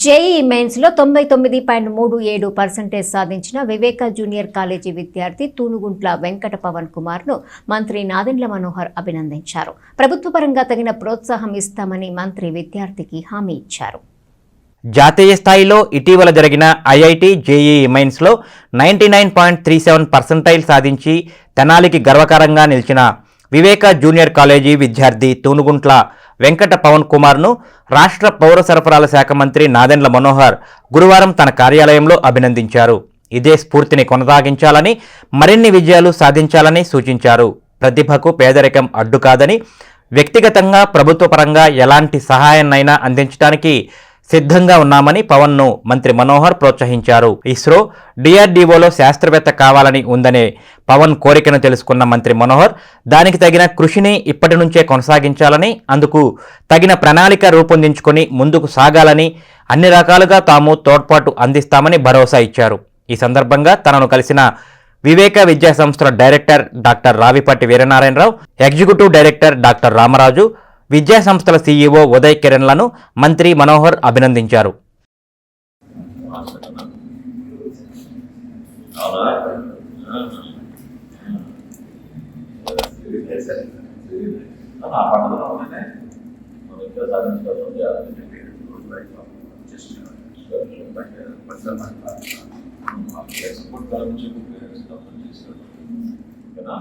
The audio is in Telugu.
జేఈ మెయిన్స్లో తొంభై తొమ్మిది పాయింట్ మూడు ఏడు పర్సెంటేజ్ సాధించిన వివేక జూనియర్ కాలేజీ విద్యార్థి తూనుగుంట్ల వెంకట పవన్ కుమార్ను మంత్రి నాదెండ్ల మనోహర్ అభినందించారు. ప్రభుత్వ పరంగా తగిన ప్రోత్సాహం ఇస్తామని మంత్రి విద్యార్థికి హామీ ఇచ్చారు. జాతీయ స్థాయిలో ఇటీవల జరిగిన IIT JEE మైన్స్లో ninety nine point three seven percentile సాధించి తెనాలికి గర్వకారంగా నిలిచిన వివేక జూనియర్ కాలేజీ విద్యార్థి తూనుగుంట్ల వెంకట పవన్ కుమార్ను రాష్ట్ర పౌర సరఫరాల శాఖ మంత్రి నాదెండ్ల మనోహర్ గురువారం తన కార్యాలయంలో అభినందించారు. ఇదే స్ఫూర్తిని కొనసాగించాలని మరిన్ని విజయాలు సాధించాలని సూచించారు. ప్రతిభకు పేదరికం అడ్డు కాదని వ్యక్తిగతంగా ప్రభుత్వ పరంగా ఎలాంటి సహాయాన్నైనా అందించడానికి సిద్ధంగా ఉన్నామని పవన్ను మంత్రి మనోహర్ ప్రోత్సహించారు. ఇస్రో డిఆర్డీఓలో శాస్త్రవేత్త కావాలని ఉందనే పవన్ కోరికను తెలుసుకున్న మంత్రి మనోహర్ దానికి తగిన కృషిని ఇప్పటి నుంచే కొనసాగించాలని అందుకు తగిన ప్రణాళిక రూపొందించుకొని ముందుకు సాగాలని అన్ని రకాలుగా తాము తోడ్పాటు అందిస్తామని భరోసా ఇచ్చారు. ఈ సందర్భంగా తనను కలిసిన వివేక విద్యా సంస్థల director doctor Ravipati Veeranarayanarao executive director doctor Ramaraju విద్యాసంస్థల సీఈఓ ఉదయ్ కిరణ్లను మంత్రి మనోహర్ అభినందించారు. ఆ